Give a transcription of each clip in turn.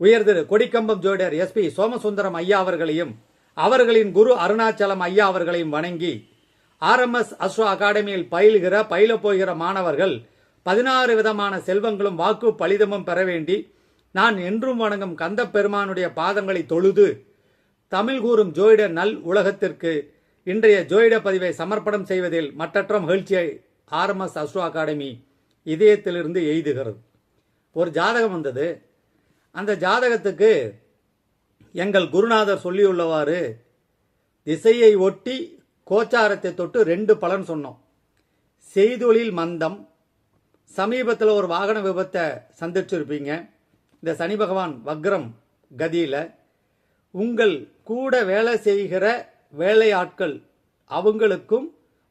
உயர்திரு கொடிக்கம்பம் ஜோடர் எஸ்பி சோமசுந்தரம் ஐயா அவர்களையும் அவர்களின் குரு அருணாச்சலம் ஐயா அவர்களையும் வணங்கி ஆர்எம்எஸ் அஸ்ரோ அகாடமியில் பயில்கிற பயில போகிற மாணவர்கள் பதினாறு விதமான செல்வங்களும் வாக்கு பலிதமும் பெற வேண்டி நான் என்றும் வணங்கும் கந்த பெருமானுடைய பாதங்களை தொழுது தமிழ் கூறும் ஜோயிட நல் உலகத்திற்கு இன்றைய ஜோயிட பதிவை சமர்ப்பணம் செய்வதில் மற்றற்ற மகிழ்ச்சியை ஆர்எம்எஸ் அஸ்ரோ அகாடமி இதயத்திலிருந்து எய்துகிறது. ஒரு ஜாதகம் வந்தது. அந்த ஜாதகத்துக்கு எங்கள் குருநாதர் சொல்லியுள்ளவாறு திசையை ஒட்டி கோச்சாரத்தை தொட்டு ரெண்டு பலன் சொன்னோம். செய்தொழில் மந்தம். சமீபத்தில் ஒரு வாகன விபத்தை சந்திச்சிருப்பீங்க. இந்த சனி பகவான் வக்ரம் கதியில் உங்கள் கூட வேலை செய்கிற வேலையாட்கள் அவங்களுக்கும்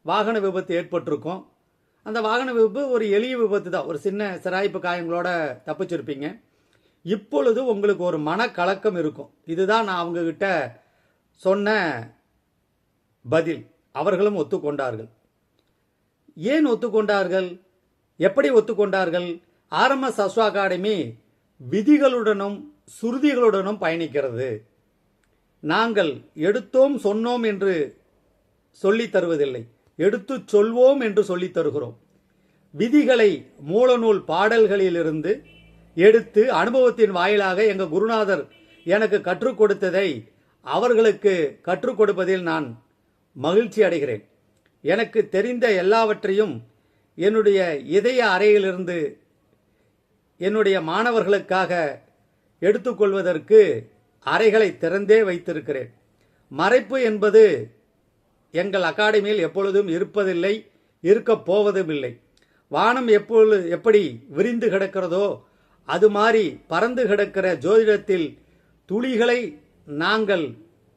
வாகன விபத்து ஏற்பட்டிருக்கும். அந்த வாகன விபத்து ஒரு எளிய விபத்து தான் ஒரு சின்ன சிராய்ப்பு காயங்களோட தப்பிச்சிருப்பீங்க. இப்பொழுது உங்களுக்கு ஒரு மனக்கலக்கம் இருக்கும். இதுதான் நான் அவங்கக்கிட்ட சொன்ன பதில். அவர்களும் ஒத்துக்கொண்டார்கள். ஏன் ஒத்துக்கொண்டார்கள்? எப்படி ஒத்துக்கொண்டார்கள்? ஆர்எம்எஸ் அஸ்வா அகாடமி விதிகளுடனும் சுருதிகளுடனும் பயணிக்கிறது. நாங்கள் எடுத்தோம் சொன்னோம் என்று சொல்லித் தருவதில்லை. எடுத்து சொல்வோம் என்று சொல்லித் தருகிறோம். விதிகளை மூலநூல் பாடல்களிலிருந்து எடுத்து அனுபவத்தின் வாயிலாக எங்கள் குருநாதர் எனக்கு கற்றுக் கொடுத்ததை அவர்களுக்கு கற்றுக் கொடுப்பதில் நான் மகிழ்ச்சி அடைகிறேன். எனக்கு தெரிந்த எல்லாவற்றையும் என்னுடைய இதய அறையிலிருந்து என்னுடைய மாணவர்களுக்காக எடுத்துக்கொள்வதற்கு அறைகளை திறந்தே வைத்திருக்கிறேன். மறைப்பு என்பது எங்கள் அகாடமியில் எப்பொழுதும் இருப்பதில்லை இருக்கப் போவதும் இல்லை வானம் எப்பொழுது எப்படி விரிந்து கிடக்கிறதோ அது மாதிரி பறந்து கிடக்கிற ஜோதிடத்தில் துளிகளை நாங்கள்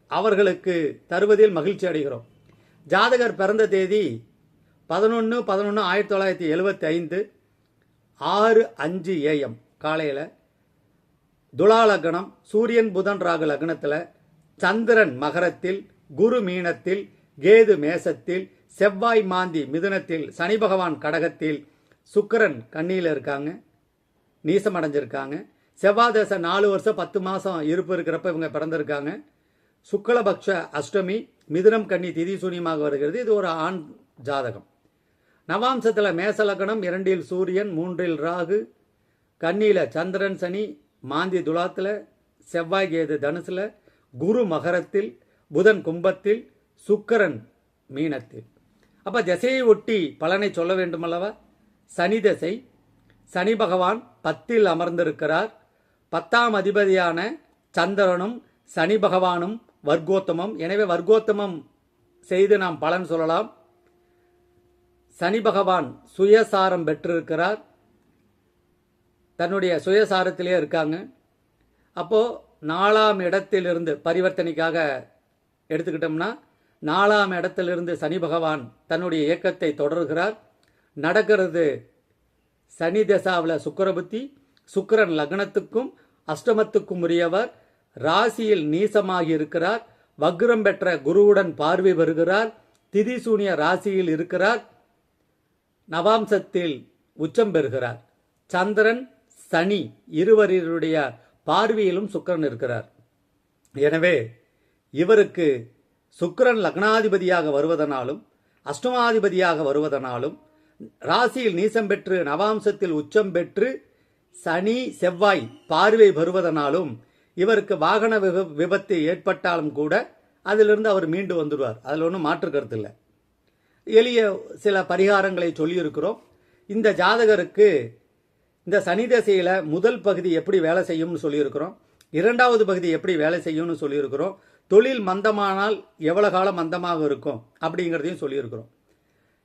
அவர்களுக்கு தருவதில் மகிழ்ச்சி அடைகிறோம். ஜாதகர் பிறந்த தேதி பதினொன்று பதினொன்று ஆயிரத்தி தொள்ளாயிரத்தி எழுபத்தி ஐந்து ஆறு அஞ்சு ஏஎம் காலையில் துலா லக்னம் சூரியன் புதன் ராகு லக்னத்தில் சந்திரன் மகரத்தில் குரு மீனத்தில் கேது மேசத்தில் செவ்வாய் மாந்தி மிதுனத்தில் சனி பகவான் கடகத்தில் சுக்கரன் கண்ணியில் இருக்காங்க. நீசம் அடைஞ்சிருக்காங்க நாலு வருஷம் பத்து மாதம் இருப்பு இருக்கிறப்ப இவங்க பிறந்திருக்காங்க. சுக்லபக்ஷ அஷ்டமி மிதுனம் கன்னி திதி சூன்யமாக வருகிறது. இது ஒரு ஆண் ஜாதகம். நவாம்சத்தில் மேசலக்கணம் இரண்டில் சூரியன் மூன்றில் ராகு. கன்னியில் சந்திரன் சனி மாந்தி துலாத்தில் செவ்வாய் கேது தனுசில் குரு மகரத்தில் புதன் கும்பத்தில் சுக்கரன் மீனத்தில். அப்போ திசையை ஒட்டி பலனை சொல்ல வேண்டுமல்லவா? சனி தசை சனி பகவான் பத்தில் அமர்ந்திருக்கிறார். பத்தாம் அதிபதியான சந்திரனும் சனி பகவானும் வர்க்கோத்தமம். எனவே வர்க்கோத்தமம் செய்து நாம் பலன் சொல்லலாம். சனி பகவான் சுயசாரம் பெற்றிருக்கிறார். தன்னுடைய சுயசாரத்திலே இருக்காங்க. அப்போ நாலாம் இடத்திலிருந்து பரிவர்த்தனைக்காக எடுத்துக்கிட்டோம்னா நாலாம் இடத்திலிருந்து சனி பகவான் தன்னுடைய இயக்கத்தை தொடர்கிறார். நடக்கிறது சனி தசாவில் சுக்கரபுத்தி சுக்கிரன் லக்னத்துக்கும் அஷ்டமத்துக்கும் உரியவர் ராசியில் நீசமாகி இருக்கிறார் வக்ரம் பெற்ற குருவுடன் பார்வை வருகிறார் திதிசூனிய ராசியில் இருக்கிறார் நவாம்சத்தில் உச்சம் பெறுகிறார். சந்திரன் சனி இருவருடைய பார்வையிலும் சுக்கரன் இருக்கிறார். எனவே இவருக்கு சுக்கரன் லக்னாதிபதியாக வருவதனாலும் அஷ்டமாதிபதியாக வருவதனாலும் ராசியில் நீசம் பெற்று நவாம்சத்தில் உச்சம் பெற்று சனி செவ்வாய் பார்வை வருவதனாலும் இவருக்கு வாகன விபத்து ஏற்பட்டாலும் கூட அதிலிருந்து அவர் மீண்டு வந்துடுவார். அதில் ஒன்றும் மாற்று கருத்து இல்லை. எளிய சில பரிகாரங்களை சொல்லியிருக்கிறோம். இந்த ஜாதகருக்கு இந்த சனி தசையில் முதல் பகுதி எப்படி வேலை செய்யும்னு சொல்லியிருக்கிறோம். இரண்டாவது பகுதி எப்படி வேலை செய்யும்னு சொல்லியிருக்கிறோம். தொழில் மந்தமானால் எவ்வளோ காலம் மந்தமாக இருக்கும் அப்படிங்கிறதையும் சொல்லியிருக்கிறோம்.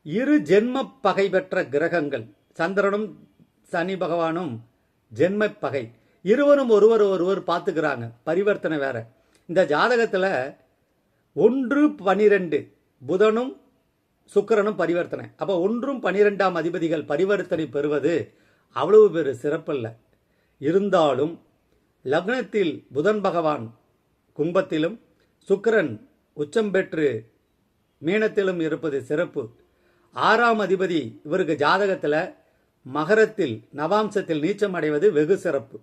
இரு ஜென்ம பகை பெற்ற கிரகங்கள் சந்திரனும் சனி பகவானும் ஜென்ம பகை. இருவரும் ஒருவர் ஒருவர் பார்த்துக்கிறாங்க பரிவர்த்தனை வேற. இந்த ஜாதகத்தில் ஒன்று பனிரெண்டு புதனும் சுக்கிரனும் பரிவர்த்தனை. அப்போ ஒன்றும் பனிரெண்டாம் அதிபதிகள் பரிவர்த்தனை பெறுவது அவ்வளவு பெரு சிறப்பல்ல. இருந்தாலும் லக்னத்தில் புதன் பகவான் கும்பத்திலும் சுக்கிரன் உச்சம் பெற்று மீனத்திலும் இருப்பது சிறப்பு. ஆறாம் அதிபதி இவருக்கு ஜாதகத்தில் மகரத்தில் நவாம்சத்தில் நீச்சம் அடைவது வெகு சிறப்பு.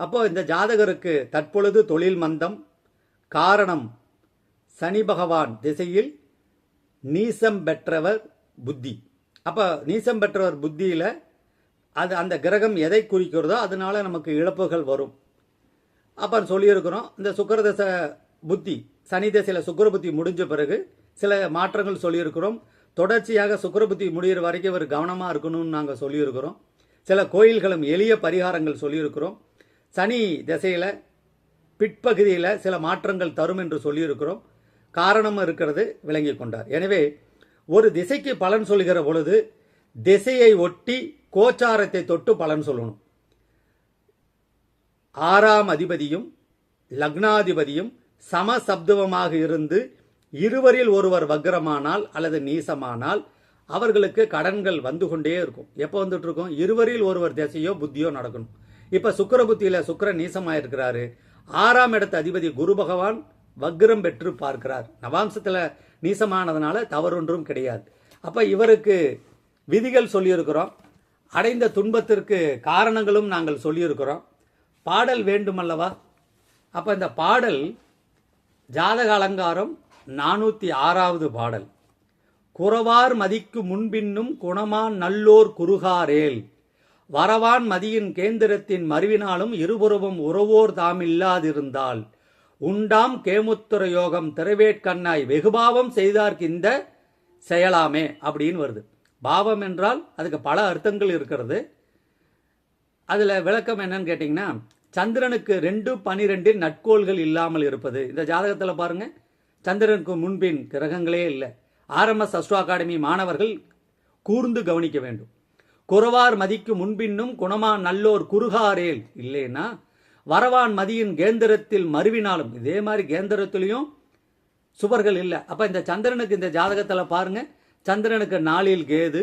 அப்போ இந்த ஜாதகருக்கு தற்பொழுது தொழில் மந்தம் காரணம் சனி பகவான் திசையில் நீசம் பெற்றவர் புத்தி. அப்போ நீசம் பெற்றவர் புத்தியில் அது அந்த கிரகம் எதை குறிக்கிறதோ அதனால நமக்கு இழப்புகள் வரும். அப்போ சொல்லியிருக்கிறோம் இந்த சுக்கரதச புத்தி சனி தசையில் சுக்கர புத்தி முடிஞ்ச பிறகு சில மாற்றங்கள் சொல்லியிருக்கிறோம். தொடர்ச்சியாக சுக்கரபுத்தி முடிகிற வரைக்கும் இவர் கவனமாக இருக்கணும்னு நாங்கள் சொல்லியிருக்கிறோம். சில கோயில்களும் எளிய பரிகாரங்கள் சொல்லியிருக்கிறோம். சனி திசையில் பிற்பகுதியில் சில மாற்றங்கள் தரும் என்று சொல்லியிருக்கிறோம். காரணம் இருக்கிறது விளங்கி கொண்டார். எனவே ஒரு திசைக்கு பலன் சொல்கிற பொழுது திசையை ஒட்டி கோச்சாரத்தை தொட்டு பலன் சொல்லணும். ஆறாம் அதிபதியும் லக்னாதிபதியும் சமசப்துவமாக இருந்து இருவரில் ஒருவர் வக்ரமானால் அல்லது நீசமானால் அவர்களுக்கு கடன்கள் வந்து கொண்டே இருக்கும். எப்போ வந்துட்டு இருக்கும்? இருவரில் ஒருவர் திசையோ புத்தியோ நடக்கணும். இப்ப புத்தியில் புத்தியில சுக்கிரன் நீசமாயிருக்கிறாரு. ஆறாம் இடத்து அதிபதி குரு பகவான் வக்ரம் பெற்று பார்க்கிறார். நவாம்சத்தில் நீசமானதுனால தவறொன்றும் கிடையாது. அப்போ இவருக்கு விதிகள் சொல்லியிருக்கிறோம். அடைந்த துன்பத்திற்கு காரணங்களும் நாங்கள் சொல்லியிருக்கிறோம். பாடல் வேண்டுமல்லவா? அப்போ இந்த பாடல் ஜாதக அலங்காரம் நானூத்தி ஆறாவது பாடல். குறவார் மதிக்கு முன்பின்னும் குணமான் நல்லோர் குறுகாரேல். வரவான் மதியின் கேந்திரத்தின் மறுவினாலும் இருபுறவும் உறவோர் தாம் இல்லாதிருந்தால். உண்டாம் கேமுத்துர யோகம் திரவேட்கண்ணாய் வெகுபாவம் செய்தார்க்கு இந்த செயலாமே அப்படின்னு வருது. பாவம் என்றால் அதுக்கு பல அர்த்தங்கள் இருக்கிறது. அதில் விளக்கம் என்னன்னு கேட்டிங்கன்னா சந்திரனுக்கு ரெண்டு பனிரெண்டில் நட்கோள்கள் இல்லாமல் இருப்பது. இந்த ஜாதகத்தில் பாருங்கள் சந்திரனுக்கு முன்பின் கிரகங்களே இல்லை. ஆர்எம்எஸ் அஸ்ட்ரோ அகாடமி மாணவர்கள் கூர்ந்து கவனிக்க வேண்டும். குறவார் மதிக்கு முன்பின்னும் குணமா நல்லோர் குறுகாரேல் இல்லைன்னா வரவான் மதியின் கேந்திரத்தில் மறுவினாலும் இதே மாதிரி கேந்திரத்திலையும் சுவர்கள் இல்லை. அப்ப இந்த சந்திரனுக்கு இந்த ஜாதகத்தில் பாருங்க. சந்திரனுக்கு நாளில் கேது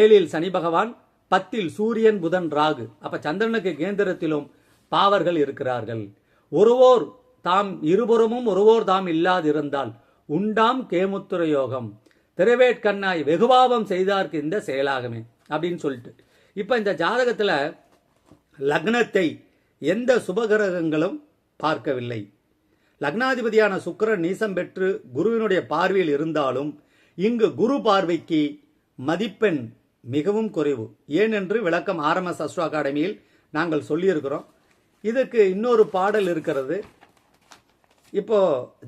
ஏழில் சனி பகவான் பத்தில் சூரியன் புதன் ராகு. அப்ப சந்திரனுக்கு கேந்திரத்திலும் பாவர்கள் இருக்கிறார்கள். ஒருவோர் தாம் இருபுறமும் ஒருவோர் தாம் இல்லாதிருந்தால் உண்டாம் கேமுத்துர யோகம் திரவேட்கண்ணாய் வெகுபாவம் செய்தார்க்கு இந்த செயலாகமே அப்படின்னு சொல்லிட்டு. இப்போ இந்த ஜாதகத்தில் லக்னத்தை எந்த சுபகிரகங்களும் பார்க்கவில்லை. லக்னாதிபதியான சுக்கரன் நீசம் பெற்று குருவினுடைய பார்வையில் இருந்தாலும் இங்கு குரு பார்வைக்கு மதிப்பெண் மிகவும் குறைவு. ஏனென்று விளக்கம் ஆர்எம்எஸ் அஸ்ட்ரோ அகாடமியில் நாங்கள் சொல்லியிருக்கிறோம். இதுக்கு இன்னொரு பாடல் இருக்கிறது. இப்போ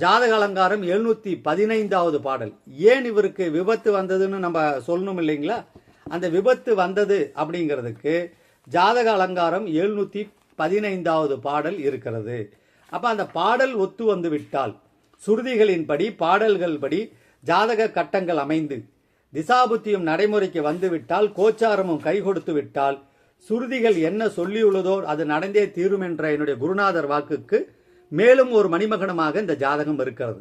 ஜாதக அலங்காரம் எழுநூத்தி பதினைந்தாவது பாடல். ஏன் இவருக்கு விபத்து வந்ததுன்னு நம்ம சொல்லணும் இல்லைங்களா? அந்த விபத்து வந்தது அப்படிங்கிறதுக்கு ஜாதக அலங்காரம் எழுநூத்தி பதினைந்தாவது பாடல் இருக்கிறது. அப்ப அந்த பாடல் ஒத்து வந்து விட்டால் சுருதிகளின்படி பாடல்கள் படி ஜாதக கட்டங்கள் அமைந்து திசாபுத்தியும் நடைமுறைக்கு வந்துவிட்டால் கோச்சாரமும் கை கொடுத்து விட்டால் சுருதிகள் என்ன சொல்லியுள்ளதோ அது நடந்தே தீரும் என்ற என்னுடைய குருநாதர் வாக்குக்கு மேலும் ஒரு மணிமகனமாக இந்த ஜாதகம் இருக்கிறது.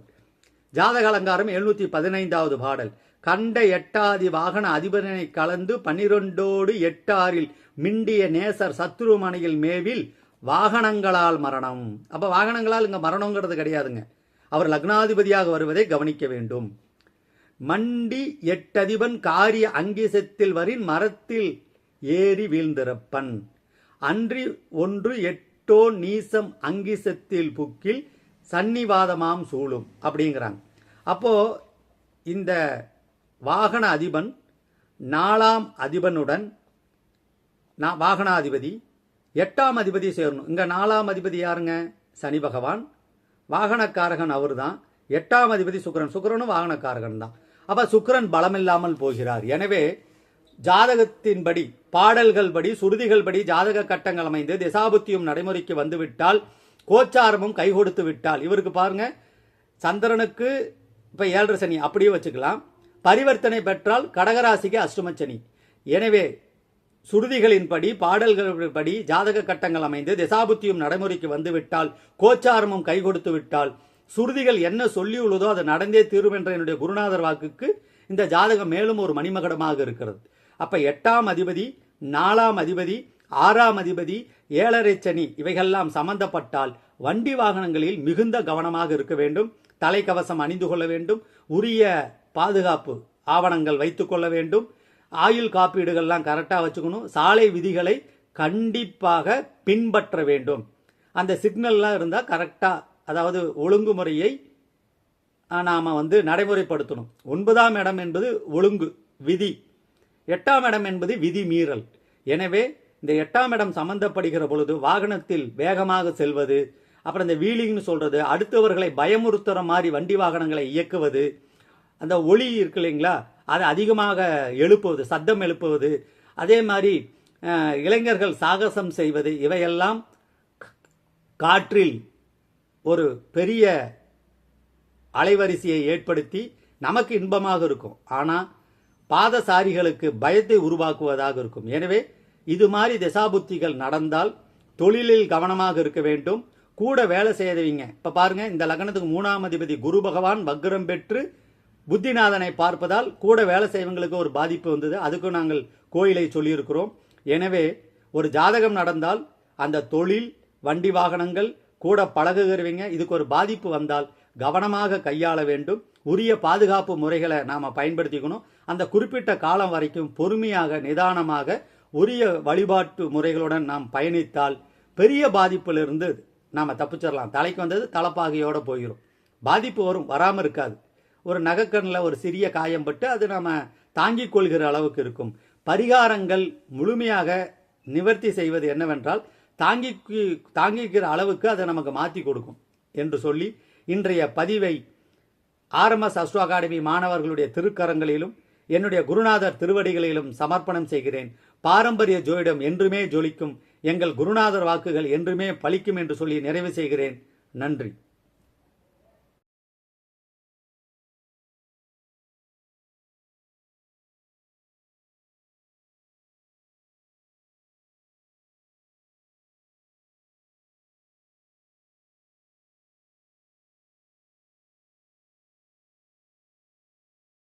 ஜாதக அலங்காரம் எழுநூத்தி பதினைந்தாவது பாடல். கண்ட எட்டாதி வாகன அதிபரனை கலந்து பன்னிரெண்டோடு எட்டாரில் மிண்டிய நேசர் சத்ருமனையில் மேவில் வாகனங்களால் மரணம். அப்ப வாகனங்களால் இங்க மரணங்கிறது கிடையாதுங்க. அவர் லக்னாதிபதியாக வருவதை கவனிக்க வேண்டும். மண்டி எட்டதிபன் காரிய அங்கிசத்தில் வரின் மரத்தில் ஏறி வீழ்ந்திருப்பன். அன்றி ஒன்று எட்டோ நீசம் அங்கிசத்தில் புக்கில் சன்னிவாதமாம் சூழும் அப்படிங்கிறாங்க. அப்போ இந்த வாகன அதிபன் நாலாம் அதிபனுடன் நான் வாகனாதிபதி எட்டாம் அதிபதி சேரணும். இங்கே நாலாம் அதிபதி யாருங்க? சனி பகவான். வாகனக்காரகன் அவர்தான். எட்டாம் அதிபதி சுக்கிரன். சுக்கரனும் வாகனக்காரகன் தான் சுக்கரன் சுக்கிரன் பலமில்லாமல் போகிறார். எனவே ஜாதகத்தின்படி பாடல்கள் படி சுருதிகள் படி ஜாதக கட்டங்கள் அமைந்து திசாபுத்தியும் நடைமுறைக்கு வந்துவிட்டால் கோச்சாரமும் கை கொடுத்து விட்டால் இவருக்கு பாருங்க சந்திரனுக்கு இப்ப ஏழரை சனி அப்படியே வச்சுக்கலாம். பரிவர்த்தனை பெற்றால் கடகராசிக்கு அஷ்டமச்சனி எனவே சுருதிகளின்படி பாடல்களின்படி ஜாதக கட்டங்கள் அமைந்து திசாபுத்தியும் நடைமுறைக்கு வந்துவிட்டால் கோச்சாரமும் கை கொடுத்து விட்டால் சுருதிகள் என்ன சொல்லியுள்ளதோ அது நடந்தே தீரும் என்ற என்னுடைய குருநாதர் வாக்குக்கு இந்த ஜாதகம் மேலும் ஒரு மணிமகடமாக இருக்கிறது. அப்ப எட்டாம் அதிபதி நாலாம் அதிபதி ஆறாம் அதிபதி ஏழரை சனி இவைகள்லாம் சம்பந்தப்பட்டால் வண்டி வாகனங்களில் மிகுந்த கவனமாக இருக்க வேண்டும். தலைக்கவசம் அணிந்து கொள்ள வேண்டும். உரிய பாதுகாப்பு ஆவணங்கள் வைத்துக் கொள்ள வேண்டும். ஆயுள் காப்பீடுகள்லாம் கரெக்டாக வச்சுக்கணும். சாலை விதிகளை கண்டிப்பாக பின்பற்ற வேண்டும். அந்த சிக்னல்லாம் இருந்தால் கரெக்டாக அதாவது ஒழுங்குமுறையை நாம் வந்து நடைமுறைப்படுத்தணும். ஒன்பதாம் இடம் என்பது ஒழுங்கு விதி. எட்டாம் இடம் என்பது விதி மீறல். எனவே இந்த எட்டாம் இடம் சம்பந்தப்படுகிற பொழுது வாகனத்தில் வேகமாக செல்வது அப்புறம் இந்த வீலிங்னு சொல்கிறது அடுத்தவர்களை பயமுறுத்துற மாதிரி வண்டி வாகனங்களை இயக்குவது அந்த ஒளி இருக்கு இல்லைங்களா? அதை அதிகமாக எழுப்புவது சத்தம் எழுப்புவது அதே மாதிரி இளைஞர்கள் சாகசம் செய்வது இவையெல்லாம் காற்றில் ஒரு பெரிய அலைவரிசையை ஏற்படுத்தி நமக்கு இன்பமாக இருக்கும். ஆனால் பாதசாரிகளுக்கு பயத்தை உருவாக்குவதாக இருக்கும். எனவே இது மாதிரி திசாபுத்திகள் நடந்தால் தொழிலில் கவனமாக இருக்க வேண்டும். கூட வேலை செய்யறவங்க இப்ப பாருங்க இந்த லக்னத்துக்கு மூணாம் அதிபதி குரு பகவான் வக்ரம் பெற்று புத்திநாதனை பார்ப்பதால் கூட வேலை செய்வங்களுக்கு ஒரு பாதிப்பு வந்தது. அதுக்கும் நாங்கள் கோயிலை சொல்லியிருக்கிறோம். எனவே ஒரு ஜாதகம் நடந்தால் அந்த தொழில் வண்டி வாகனங்கள் கூட பழகுகிறவங்க இதுக்கு ஒரு பாதிப்பு வந்தால் கவனமாக கையாள வேண்டும். உரிய பாதுகாப்பு முறைகளை நாம் பயன்படுத்திக்கணும். அந்த குறிப்பிட்ட காலம் வரைக்கும் பொறுமையாக நிதானமாக உரிய வழிபாட்டு முறைகளுடன் நாம் பயணித்தால் பெரிய பாதிப்பிலிருந்து நாம் தப்பிச்சிடலாம் தலைக்கு வந்தது தலைப்பாகையோடு போயிடும் பாதிப்பு வரும் வராமல் இருக்காது. ஒரு நகைக்கண்ணில் ஒரு சிறிய காயம் பட்டு அது நாம் தாங்கிக் கொள்கிற அளவுக்கு இருக்கும். பரிகாரங்கள் முழுமையாக நிவர்த்தி செய்வது என்னவென்றால் தாங்கி தாங்கிக்கிற அளவுக்கு அதை நமக்கு மாற்றி கொடுக்கும் என்று சொல்லி இன்றைய பதிவை ஆர்எம்எஸ் அஸ்ட்ரோ அகாடமி மாணவர்களுடைய திருக்கரங்களிலும் என்னுடைய குருநாதர் திருவடிகளிலும் சமர்ப்பணம் செய்கிறேன். பாரம்பரிய ஜோயிடம் என்றுமே ஜொலிக்கும். எங்கள் குருநாதர் வாக்குகள் என்றுமே பலிக்கும் என்று சொல்லி நிறைவு செய்கிறேன். நன்றி.